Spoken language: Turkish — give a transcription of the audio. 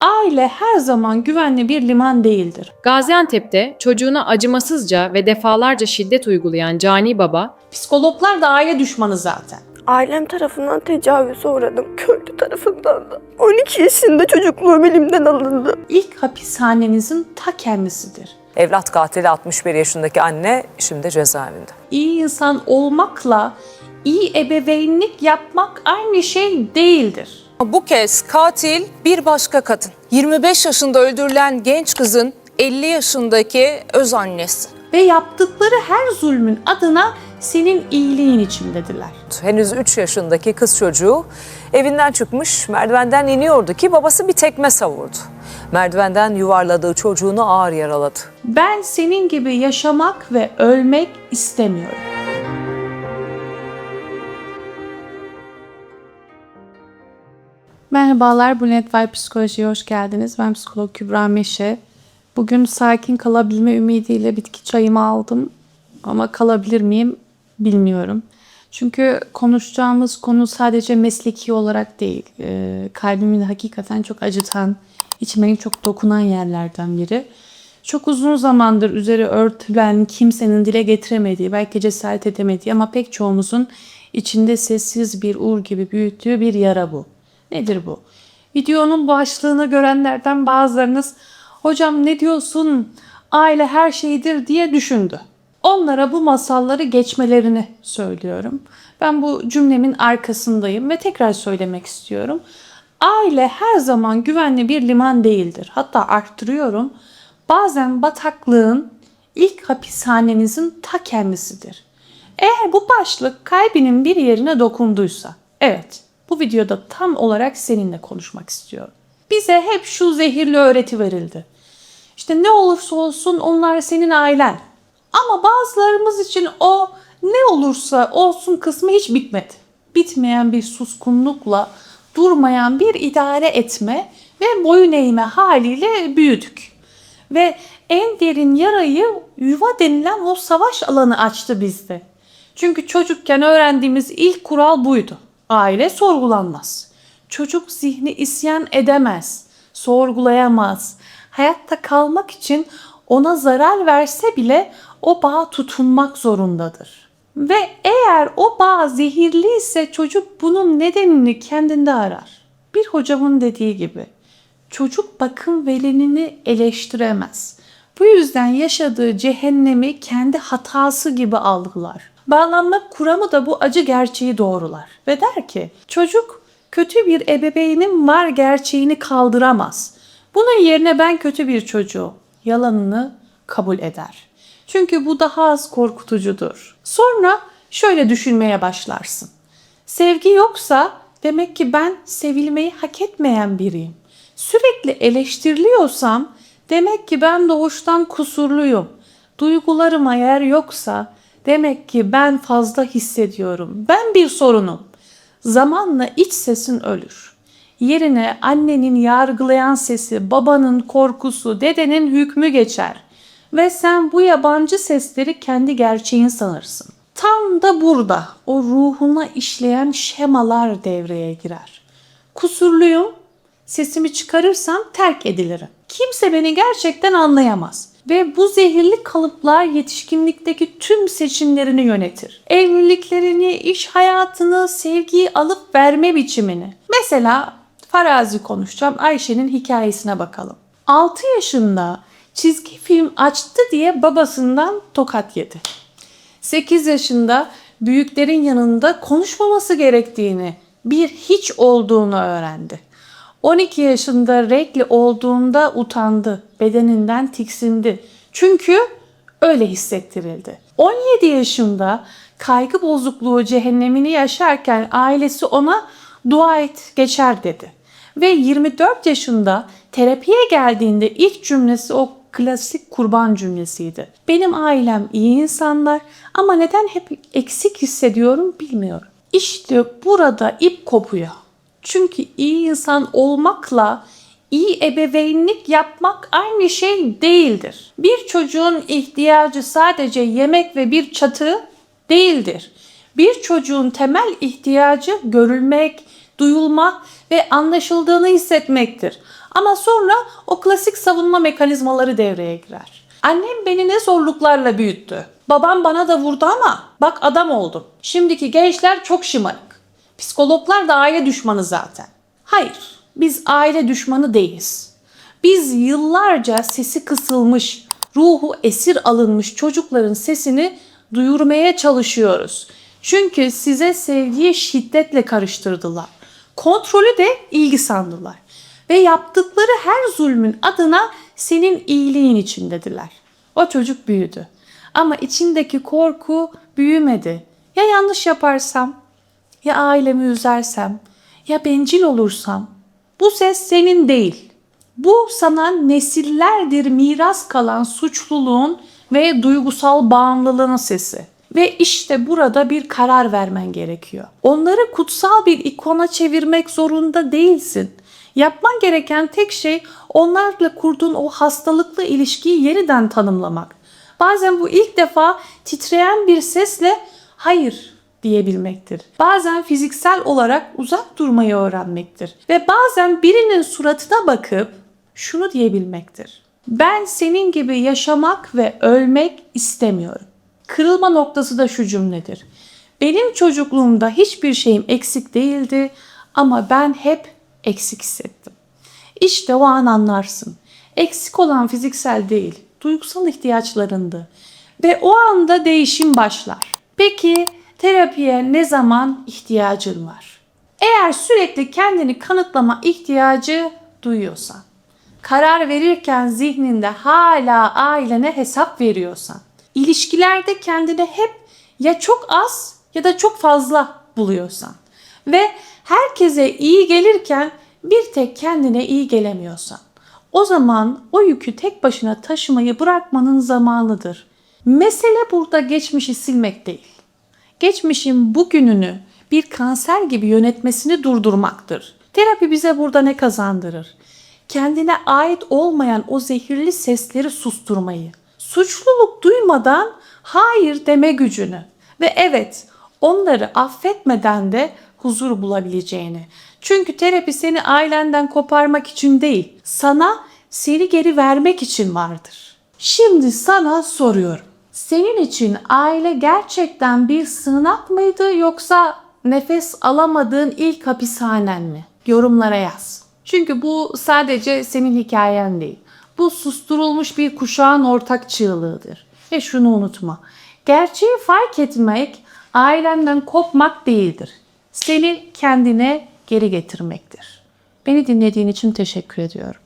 Aile her zaman güvenli bir liman değildir. Gaziantep'te çocuğuna acımasızca ve defalarca şiddet uygulayan cani baba, Psikologlar da aile düşmanı zaten. Ailem tarafından tecavüze uğradım. Köylü tarafından da. 12 yaşında çocukluğum elimden alındı. İlk hapishanenizin ta kendisidir. Evlat katili 61 yaşındaki anne şimdi cezaevinde. İyi insan olmakla iyi ebeveynlik yapmak aynı şey değildir. Bu kez katil bir başka kadın. 25 yaşında öldürülen genç kızın 50 yaşındaki öz annesi. Ve yaptıkları her zulmün adına senin iyiliğin içindedirler. Henüz 3 yaşındaki kız çocuğu evinden çıkmış merdivenden iniyordu ki babası bir tekme savurdu. Merdivenden yuvarladığı çocuğunu ağır yaraladı. Ben senin gibi yaşamak ve ölmek istemiyorum. Merhabalar, bu Netflix Psikoloji'ye hoş geldiniz. Ben psikolog Kübra Meşe. Bugün sakin kalabilme ümidiyle bitki çayımı aldım. Ama kalabilir miyim bilmiyorum. Çünkü konuşacağımız konu sadece mesleki olarak değil. Ee, kalbimi de hakikaten çok acıtan, içime çok dokunan yerlerden biri. Çok uzun zamandır üzeri örtülen, kimsenin dile getiremediği, belki cesaret edemediği ama pek çoğumuzun içinde sessiz bir ur gibi büyüttüğü bir yara bu. Nedir bu? Videonun başlığını görenlerden bazılarınız hocam ne diyorsun aile her şeydir diye düşündü. Onlara bu masalları geçmelerini söylüyorum. Ben bu cümlemin arkasındayım ve tekrar söylemek istiyorum. Aile her zaman güvenli bir liman değildir. Hatta arttırıyorum. Bazen bataklığın ilk hapishanenizin ta kendisidir. Eğer bu başlık kalbinin bir yerine dokunduysa, evet bu videoda tam olarak seninle konuşmak istiyorum. Bize hep şu zehirli öğreti verildi. İşte ne olursa olsun onlar senin ailen. Ama bazılarımız için o ne olursa olsun kısmı hiç bitmedi. Bitmeyen bir suskunlukla durmayan bir idare etme ve boyun eğme haliyle büyüdük. Ve en derin yarayı yuva denilen o savaş alanı açtı bizde. Çünkü çocukken öğrendiğimiz ilk kural buydu. Aile sorgulanmaz. Çocuk zihni isyan edemez, sorgulayamaz. Hayatta kalmak için ona zarar verse bile o bağa tutunmak zorundadır. Ve eğer o bağ zehirli ise çocuk bunun nedenini kendinde arar. Bir hocamın dediği gibi çocuk bakım velenini eleştiremez. Bu yüzden yaşadığı cehennemi kendi hatası gibi algılar. Bağlanma kuramı da bu acı gerçeği doğrular ve der ki çocuk kötü bir ebeveynim var gerçeğini kaldıramaz. Bunun yerine ben kötü bir çocuğu yalanını kabul eder. Çünkü bu daha az korkutucudur. Sonra şöyle düşünmeye başlarsın. Sevgi yoksa demek ki ben sevilmeyi hak etmeyen biriyim. Sürekli eleştiriliyorsam demek ki ben doğuştan kusurluyum. Duygularıma yer yoksa demek ki ben fazla hissediyorum. Ben bir sorunum. Zamanla iç sesin ölür. Yerine annenin yargılayan sesi, babanın korkusu, dedenin hükmü geçer. Ve sen bu yabancı sesleri kendi gerçeğin sanırsın. Tam da burada o ruhuna işleyen şemalar devreye girer. Kusurluyum, sesimi çıkarırsam terk edilirim. Kimse beni gerçekten anlayamaz. Ve bu zehirli kalıplar yetişkinlikteki tüm seçimlerini yönetir. Evliliklerini, iş hayatını, sevgiyi alıp verme biçimini. Mesela farazi konuşacağım. Ayşe'nin hikayesine bakalım. 6 yaşında çizgi film açtı diye babasından tokat yedi. 8 yaşında büyüklerin yanında konuşmaması gerektiğini, bir hiç olduğunu öğrendi. 12 yaşında renkli olduğunda utandı, bedeninden tiksindi. Çünkü öyle hissettirildi. 17 yaşında kaygı bozukluğu cehennemini yaşarken ailesi ona dua et geçer dedi. Ve 24 yaşında terapiye geldiğinde ilk cümlesi o klasik kurban cümlesiydi. Benim ailem iyi insanlar ama neden hep eksik hissediyorum bilmiyorum. İşte burada ip kopuyor. Çünkü iyi insan olmakla iyi ebeveynlik yapmak aynı şey değildir. Bir çocuğun ihtiyacı sadece yemek ve bir çatı değildir. Bir çocuğun temel ihtiyacı görülmek, duyulmak ve anlaşıldığını hissetmektir. Ama sonra o klasik savunma mekanizmaları devreye girer. Annem beni ne zorluklarla büyüttü. Babam bana da vurdu ama bak adam oldum. Şimdiki gençler çok şımarık. Psikologlar da aile düşmanı zaten. Hayır, biz aile düşmanı değiliz. Biz yıllarca sesi kısılmış, ruhu esir alınmış çocukların sesini duyurmaya çalışıyoruz. Çünkü size sevgiyi şiddetle karıştırdılar. Kontrolü de ilgi sandılar. Ve yaptıkları her zulmün adına senin iyiliğin içindediler. O çocuk büyüdü. Ama içindeki korku büyümedi. Ya yanlış yaparsam? Ya ailemi üzersem? Ya bencil olursam? Bu ses senin değil. Bu sana nesillerdir miras kalan suçluluğun ve duygusal bağımlılığın sesi. Ve işte burada bir karar vermen gerekiyor. Onları kutsal bir ikona çevirmek zorunda değilsin. Yapman gereken tek şey onlarla kurduğun o hastalıklı ilişkiyi yeniden tanımlamak. Bazen bu ilk defa titreyen bir sesle hayır diyebilmektir. Bazen fiziksel olarak uzak durmayı öğrenmektir. Ve bazen birinin suratına bakıp şunu diyebilmektir. Ben senin gibi yaşamak ve ölmek istemiyorum. Kırılma noktası da şu cümledir. Benim çocukluğumda hiçbir şeyim eksik değildi ama ben hep eksik hissettim. İşte o an anlarsın. Eksik olan fiziksel değil, duygusal ihtiyaçlarındı. Ve o anda değişim başlar. Peki terapiye ne zaman ihtiyacın var? Eğer sürekli kendini kanıtlama ihtiyacı duyuyorsan, karar verirken zihninde hala ailene hesap veriyorsan, ilişkilerde kendini hep ya çok az ya da çok fazla buluyorsan ve herkese iyi gelirken bir tek kendine iyi gelemiyorsan, o zaman o yükü tek başına taşımayı bırakmanın zamanıdır. Mesele burada geçmişi silmek değil. Geçmişin bugününü bir kanser gibi yönetmesini durdurmaktır. Terapi bize burada ne kazandırır? Kendine ait olmayan o zehirli sesleri susturmayı, suçluluk duymadan hayır deme gücünü ve evet onları affetmeden de huzur bulabileceğini. Çünkü terapi seni ailenden koparmak için değil, sana seni geri vermek için vardır. Şimdi sana soruyorum. Senin için aile gerçekten bir sığınak mıydı yoksa nefes alamadığın ilk hapishanen mi? Yorumlara yaz. Çünkü bu sadece senin hikayen değil. Bu susturulmuş bir kuşağın ortak çığlığıdır. Ve şunu unutma. Gerçeği fark etmek ailenden kopmak değildir. Seni kendine geri getirmektir. Beni dinlediğin için teşekkür ediyorum.